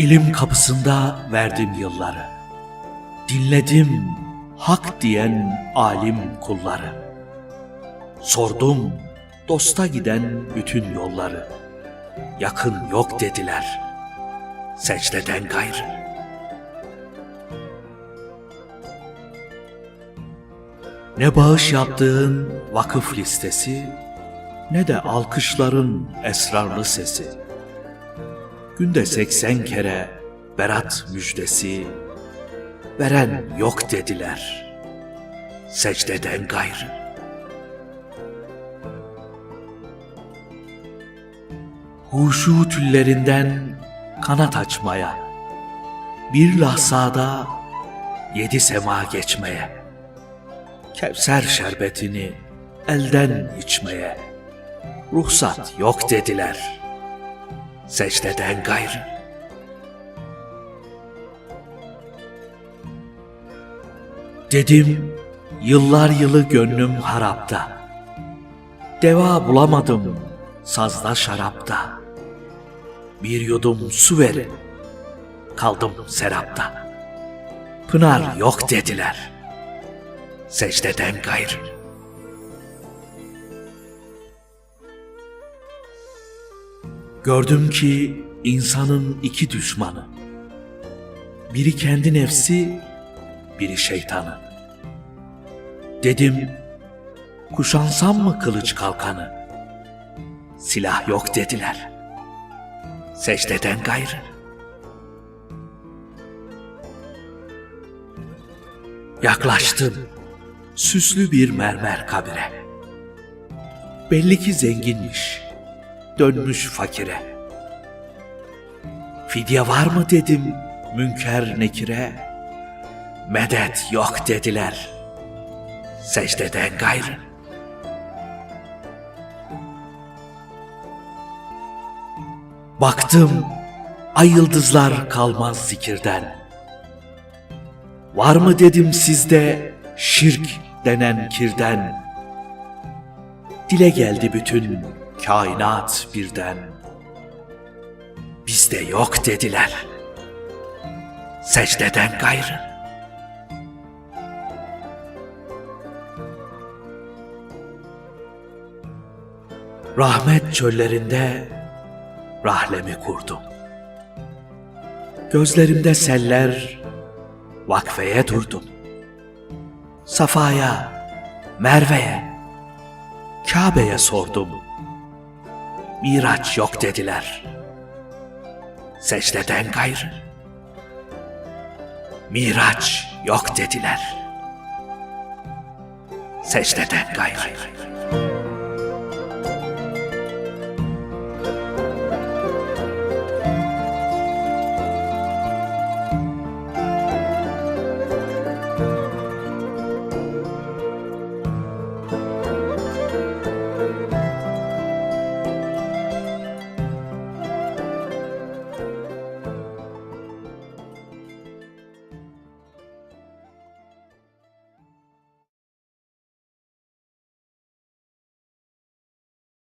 İlim kapısında verdim yılları. Dinledim hak diyen alim kulları. Sordum dosta giden bütün yolları. Yakın yok dediler. Secdeden gayrı. Ne bağış yaptığın vakıf listesi, ne de alkışların esrarlı sesi. Günde seksen kere berat müjdesi, veren yok dediler. Secdeden gayrı. Huşu tüllerinden kanat açmaya, bir lahzada yedi sema geçmeye, Kevser şerbetini elden içmeye, ruhsat yok dediler. Secdeden gayrı. Dedim yıllar yılı gönlüm harapta. Deva bulamadım sazda şarapta. Bir yudum su verin. Kaldım serapta. Pınar yok dediler. Secdeden gayrı. Gördüm ki insanın iki düşmanı. Biri kendi nefsi, biri şeytanı. Dedim, kuşansam mı kılıç kalkanı? Silah yok dediler. Secdeden gayrı. Yaklaştım. Süslü bir mermer kabire. Belli ki zenginmiş. Dönmüş fakire. Fidye var mı dedim münker nekire. Medet yok dediler. Secdeden gayrı. Baktım ay yıldızlar kalmaz zikirden. Var mı dedim sizde şirk denen kirden. Dile geldi bütün kainat birden. Bizde yok dediler. Secdeden gayrı. Rahmet çöllerinde rahlemi kurdum. Gözlerimde seller vakfeye durdum. Safa'ya, Merve'ye, Kabe'ye sordum. Miraç yok dediler. Secdeden gayrı. Miraç yok dediler. Secdeden gayrı.